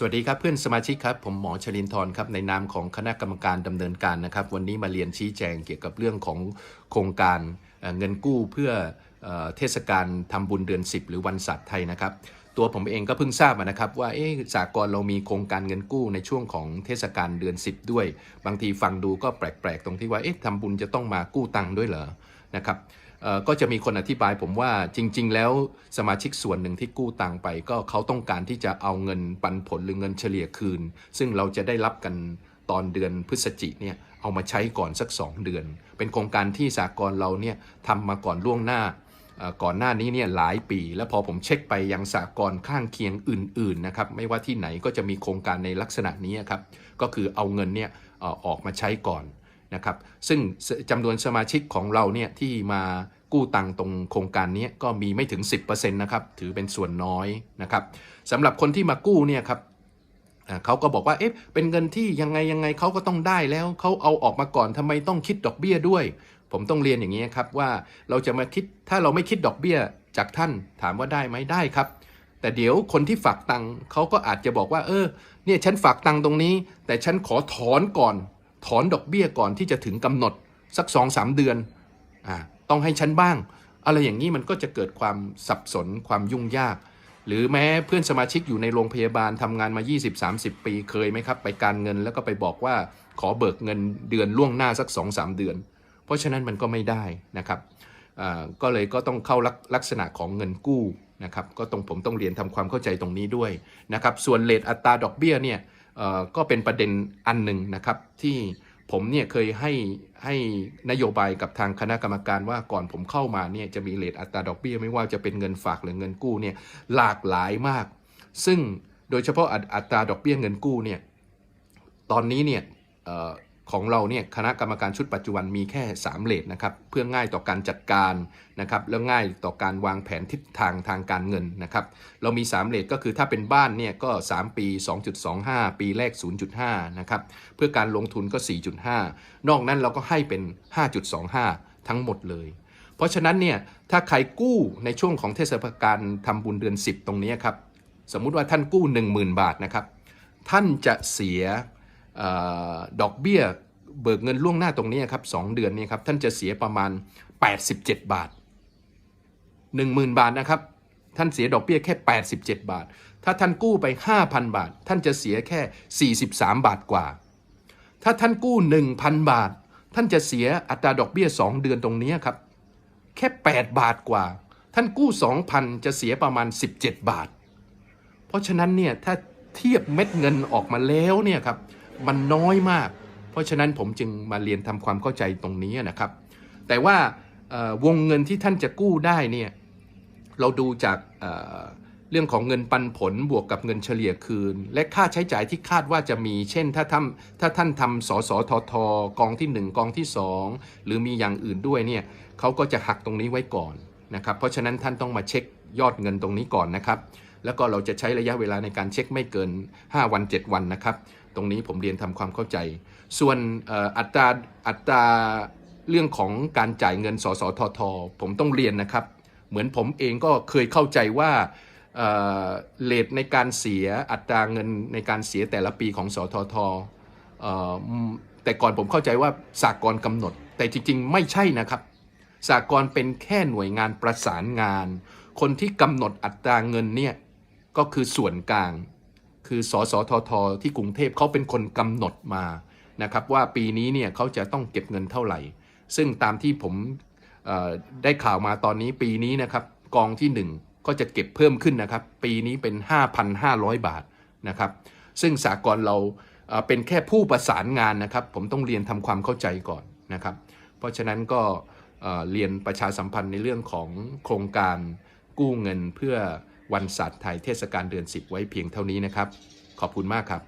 สวัสดีครับเพื่อนสมาชิกครับ ผมหมอชลินทร์ครับในนามของคณะกรรมการดำเนินการนะครับ วันนี้มาเรียนชี้แจงเกี่ยวกับเรื่องของโครงการเงินกู้เพื่อเอเทศกาลทำบุญเดือน 10 หรือวันศาสตร์ไทยนะครับ ตัวผมเองก็เพิ่งทราบนะครับว่าเอ๊สากลเรามีโครงการเงินกู้ในช่วงของเทศกาลเดือน 10 ด้วย บางทีฟังดูก็แปลกๆ ตรงที่ว่าเอ๊ะทำบุญจะต้องมากู้ตังค์ด้วยเหรอนะครับ ก็จะมีคนอธิบายผมว่าจริง ๆ แล้วสมาชิกส่วนหนึ่งที่กู้ตังค์ไป ก็เขาต้องการที่จะเอาเงินปันผลหรือเงินเฉลี่ยคืน ซึ่งเราจะได้รับกันตอนเดือนพฤศจิเนี่ยเอามาใช้ก่อนสัก 2 เดือน เป็นโครงการที่สากลเราเนี่ยทำมาก่อนล่วงหน้าก่อนหน้านี้เนี่ยหลายปี แล้วพอผมเช็คไปยังสากลข้างเคียงอื่นๆนะครับไม่ว่าที่ไหนก็จะมีโครงการในลักษณะนี้ครับก็คือเอาเงินเนี่ยออกมาใช้ก่อน นะครับ ซึ่งจำนวนสมาชิกของเราเนี่ยที่มากู้ตังตรงโครงการนี้ก็มีไม่ถึง 10%นะครับ ถือเป็นส่วนน้อยนะครับสำหรับคนที่มากู้เนี่ยครับเขาก็บอกว่าเอ๊ะเป็นเงินที่ยังไงยังไงเขาก็ต้องได้แล้วเขาเอาออกมาก่อนทำไมต้องคิดดอกเบี้ยด้วย ผมต้องเรียนอย่างนี้ครับว่าเราจะมาคิดถ้าเราไม่คิดดอกเบี้ยจากท่านถามว่าได้ไหมได้ครับ แต่เดี๋ยวคนที่ฝากตังเขาก็อาจจะบอกว่า เออเนี่ยฉันฝากตังตรงนี้ แต่ฉันขอถอนก่อน ถอนดอกเบี้ยก่อนที่จะถึงกำหนดสักสองสามเดือนอ่าต้องให้ฉันบ้าง อะไรอย่างนี้มันก็จะเกิดความสับสนความยุ่งยาก หรือแม้เพื่อนสมาชิกอยู่ในโรงพยาบาลทำงานมา 20-30 ปีเคยไหมครับ ไปการเงินแล้วก็ไปบอกว่าขอเบิกเงินเดือนล่วงหน้าสัก 2-3 เดือน เพราะฉะนั้นมันก็ไม่ได้นะครับก็เลยก็ต้องเข้าลักลักษณะของเงินกู้นะครับก็ต้องผมต้องเรียนทำความเข้าใจตรงนี้ด้วยนะครับส่วนเลทอัตราดอกเบี้ยเนี่ย ก็เป็นประเด็นอันหนึ่งนะครับ ที่ผมเนี่ยเคยให้ให้นโยบายกับทางคณะกรรมการว่าก่อนผมเข้ามาเนี่ยจะมีเลทอัตราดอกเบี้ยไม่ว่าจะเป็นเงินฝากหรือเงินกู้เนี่ยหลากหลายมาก ซึ่งโดยเฉพาะอัตราดอกเบี้ยเงินกู้เนี่ยตอนนี้เนี่ย ของเราเนี่ยคณะกรรมการชุดปัจจุบันมีแค่ 3เลทนะครับเพื่อง่ายต่อการจัดการนะครับแล้วง่ายต่อการวางแผนทิศทางทางการเงินนะครับเรามี 3เลทก็คือถ้าเป็นบ้านเนี่ยก็ 3 ปี 2.25 ปีแรก 0.5นะครับเพื่อการลงทุนก็ 4.5 นอกนั้นเราก็ให้เป็น 5.25 ทั้งหมดเลย เพราะฉะนั้นเนี่ยถ้าใครกู้ในช่วงของเทศกาลทำบุญเดือน 10 ตรงนี้ครับสมมุติว่าท่านกู้ 10,000 บาทนะครับท่านจะเสียออดอกเบี้ย เบิกเงินล่วงหน้าตรงนี้ครับสองเดือนนี้ครับท่านจะเสียประมาณ 87 บาท 10,000 บาทนะครับ ท่านเสียดอกเบี้ยแค่ 87 บาท ถ้าท่านกู้ไป 5,000 บาท ท่านจะเสียแค่ 43 บาทกว่า ถ้าท่านกู้ 1,000 บาท ท่านจะเสียอัตราดอกเบี้ย 2 เดือนตรงนี้ครับ แค่ 8 บาทกว่า ท่านกู้ 2,000 จะเสียประมาณ 17 บาท เพราะฉะนั้นเนี่ยถ้าเทียบเม็ดเงินออกมาแล้วเนี่ยครับมันน้อยมาก เพราะฉะนั้นผมจึงมาเรียนทำความเข้าใจตรงนี้นะครับ แต่ว่าวงเงินที่ท่านจะกู้ได้เนี่ยเราดูจากเเรื่องของเงินปันผลบวกกับเงินเฉลี่ยคืน และค่าใช้จ่ายที่คาดว่าจะมี เช่น ถ้าทำถ้าท่านทำสสททกองที่ 1 กองที่ 2 หรือมีอย่างอื่นด้วยเนี่ยเขาก็จะหักตรงนี้ไว้ก่อนนะครับ เพราะฉะนั้นท่านต้องมาเช็คยอดเงินตรงนี้ก่อนนะครับ แล้วก็เราจะใช้ระยะเวลาในการเช็คไม่เกิน 5 วัน 7 วันนะครับตรงนี้ผมเรียนทำความเข้าใจ ส่วนอัตราอัตราเรื่องของการจ่ายเงินสสทท ผมต้องเรียนนะครับ เหมือนผมเองก็เคยเข้าใจว่าเลทในการเสียอัตราเงินในการเสียแต่ละปีของสททแต่ก่อนผมเข้าใจว่าสากลกำหนด แต่จริง ๆ ไม่ใช่นะครับสากลเป็นแค่หน่วยงานประสานงาน คนที่กำหนดอัตราเงินเนี่ยก็คือส่วนกลาง คือสสททที่กรุงเทพเขาเป็นคนกำหนดมานะครับว่าปีนี้เนี่ยเขาจะต้องเก็บเงินเท่าไหร่ ซึ่งตามที่ผมได้ข่าวมาตอนนี้ปีนี้นะครับกองที่ 1 ก็จะเก็บเพิ่มขึ้นนะครับ ปีนี้เป็น 5,500 บาทนะครับซึ่งสากลเราเป็นแค่ผู้ประสานงานนะครับ ผมต้องเรียนทำความเข้าใจก่อนนะครับ เพราะฉะนั้นก็เรียนประชาสัมพันธ์ในเรื่องของโครงการกู้เงินเพื่อ วันศาสตร์ไทยเทศกาลเดือน 10 ไว้เพียงเท่านี้นะครับ ขอบคุณมากครับ